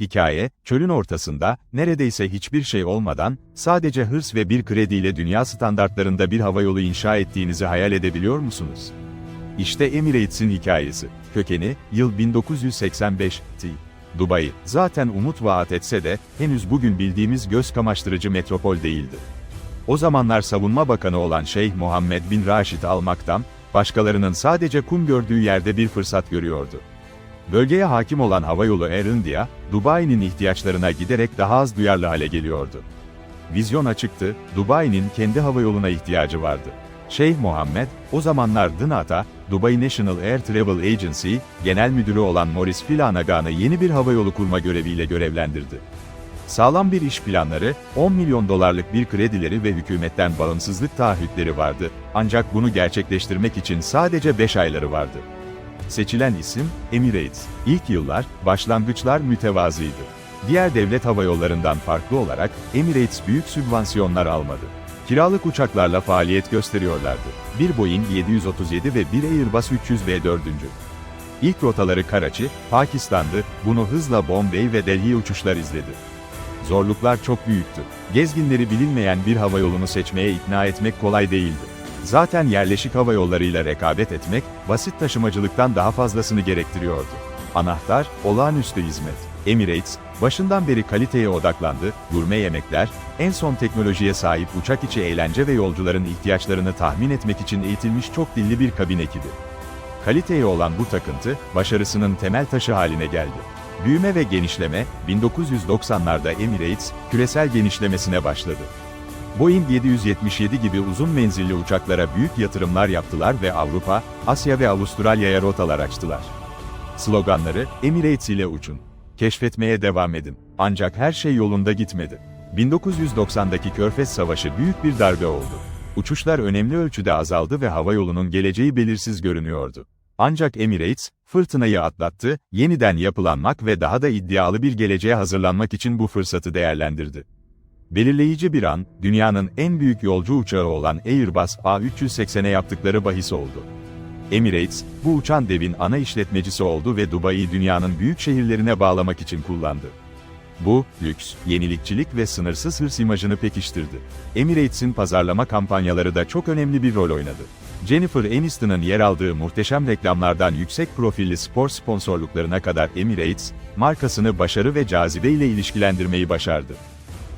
Hikaye, çölün ortasında, neredeyse hiçbir şey olmadan, sadece hırs ve bir krediyle dünya standartlarında bir havayolu inşa ettiğinizi hayal edebiliyor musunuz? İşte Emirates'in hikayesi. Kökeni, yıl 1985, T. Dubai, zaten umut vaat etse de, henüz bugün bildiğimiz göz kamaştırıcı metropol değildi. O zamanlar savunma bakanı olan Şeyh Muhammed bin Raşid Al Maktam, başkalarının sadece kum gördüğü yerde bir fırsat görüyordu. Bölgeye hakim olan havayolu Air India, Dubai'nin ihtiyaçlarına giderek daha az duyarlı hale geliyordu. Vizyon açıktı, Dubai'nin kendi havayoluna ihtiyacı vardı. Şeyh Muhammed, o zamanlar DNATA, Dubai National Air Travel Agency, genel müdürü olan Morris Flanagan'ı yeni bir havayolu kurma göreviyle görevlendirdi. Sağlam bir iş planları, 10 milyon dolarlık bir kredileri ve hükümetten bağımsızlık taahhütleri vardı, ancak bunu gerçekleştirmek için sadece 5 ayları vardı. Seçilen isim, Emirates. İlk yıllar, başlangıçlar mütevazıydı. Diğer devlet havayollarından farklı olarak, Emirates büyük sübvansiyonlar almadı. Kiralık uçaklarla faaliyet gösteriyorlardı. Bir Boeing 737 ve bir Airbus 300B4. İlk rotaları Karachi, Pakistan'dı, bunu hızla Bombay ve Delhi uçuşlar izledi. Zorluklar çok büyüktü. Gezginleri bilinmeyen bir havayolunu seçmeye ikna etmek kolay değildi. Zaten yerleşik hava yollarıyla rekabet etmek, basit taşımacılıktan daha fazlasını gerektiriyordu. Anahtar, olağanüstü hizmet. Emirates, başından beri kaliteye odaklandı, gurme yemekler, en son teknolojiye sahip uçak içi eğlence ve yolcuların ihtiyaçlarını tahmin etmek için eğitilmiş çok dilli bir kabin ekibi. Kaliteye olan bu takıntı, başarısının temel taşı haline geldi. Büyüme ve genişleme, 1990'larda Emirates, küresel genişlemesine başladı. Boeing 777 gibi uzun menzilli uçaklara büyük yatırımlar yaptılar ve Avrupa, Asya ve Avustralya'ya rotalar açtılar. Sloganları, Emirates ile uçun. Keşfetmeye devam edin. Ancak her şey yolunda gitmedi. 1990'daki Körfez Savaşı büyük bir darbe oldu. Uçuşlar önemli ölçüde azaldı ve havayolunun geleceği belirsiz görünüyordu. Ancak Emirates, fırtınayı atlattı, yeniden yapılanmak ve daha da iddialı bir geleceğe hazırlanmak için bu fırsatı değerlendirdi. Belirleyici bir an, dünyanın en büyük yolcu uçağı olan Airbus A380'e yaptıkları bahis oldu. Emirates, bu uçan devin ana işletmecisi oldu ve Dubai'yi dünyanın büyük şehirlerine bağlamak için kullandı. Bu, lüks, yenilikçilik ve sınırsız hırs imajını pekiştirdi. Emirates'in pazarlama kampanyaları da çok önemli bir rol oynadı. Jennifer Aniston'ın yer aldığı muhteşem reklamlardan yüksek profilli spor sponsorluklarına kadar Emirates, markasını başarı ve cazibe ile ilişkilendirmeyi başardı.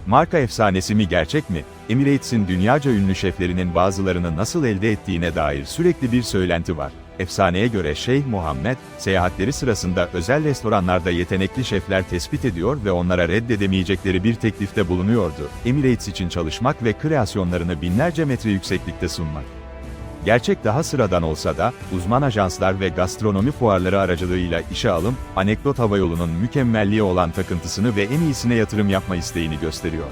Marka efsanesi mi gerçek mi? Emirates'in dünyaca ünlü şeflerinin bazılarını nasıl elde ettiğine dair sürekli bir söylenti var. Efsaneye göre Şeyh Muhammed, seyahatleri sırasında özel restoranlarda yetenekli şefler tespit ediyor ve onlara reddedemeyecekleri bir teklifte bulunuyordu. Emirates için çalışmak ve kreasyonlarını binlerce metre yükseklikte sunmak. Gerçek daha sıradan olsa da, uzman ajanslar ve gastronomi fuarları aracılığıyla işe alım, anekdot havayolunun mükemmelliğe olan takıntısını ve en iyisine yatırım yapma isteğini gösteriyor.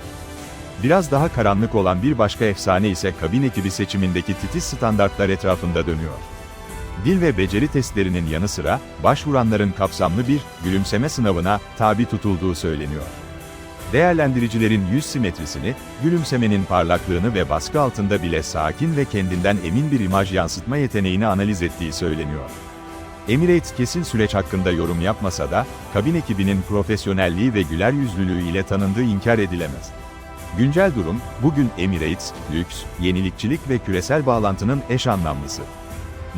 Biraz daha karanlık olan bir başka efsane ise kabin ekibi seçimindeki titiz standartlar etrafında dönüyor. Dil ve beceri testlerinin yanı sıra, başvuranların kapsamlı bir gülümseme sınavına tabi tutulduğu söyleniyor. Değerlendiricilerin yüz simetrisini, gülümsemenin parlaklığını ve baskı altında bile sakin ve kendinden emin bir imaj yansıtma yeteneğini analiz ettiği söyleniyor. Emirates kesin süreç hakkında yorum yapmasa da, kabin ekibinin profesyonelliği ve güler yüzlülüğü ile tanındığı inkar edilemez. Güncel durum, bugün Emirates, lüks, yenilikçilik ve küresel bağlantının eş anlamlısı.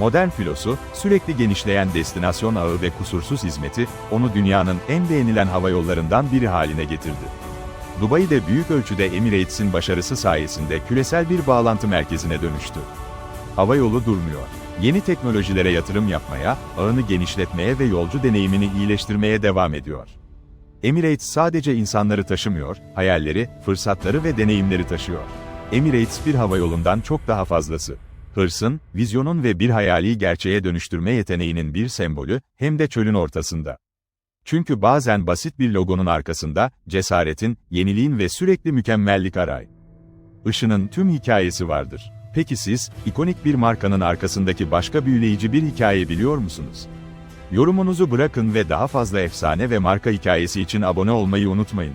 Modern filosu, sürekli genişleyen destinasyon ağı ve kusursuz hizmeti, onu dünyanın en beğenilen havayollarından biri haline getirdi. Dubai de büyük ölçüde Emirates'in başarısı sayesinde küresel bir bağlantı merkezine dönüştü. Havayolu durmuyor. Yeni teknolojilere yatırım yapmaya, ağını genişletmeye ve yolcu deneyimini iyileştirmeye devam ediyor. Emirates sadece insanları taşımıyor, hayalleri, fırsatları ve deneyimleri taşıyor. Emirates bir havayolundan çok daha fazlası. Hırsın, vizyonun ve bir hayali gerçeğe dönüştürme yeteneğinin bir sembolü, hem de çölün ortasında. Çünkü bazen basit bir logonun arkasında, cesaretin, yeniliğin ve sürekli mükemmellik aray. Işının tüm hikayesi vardır. Peki siz, ikonik bir markanın arkasındaki başka büyüleyici bir hikaye biliyor musunuz? Yorumunuzu bırakın ve daha fazla efsane ve marka hikayesi için abone olmayı unutmayın.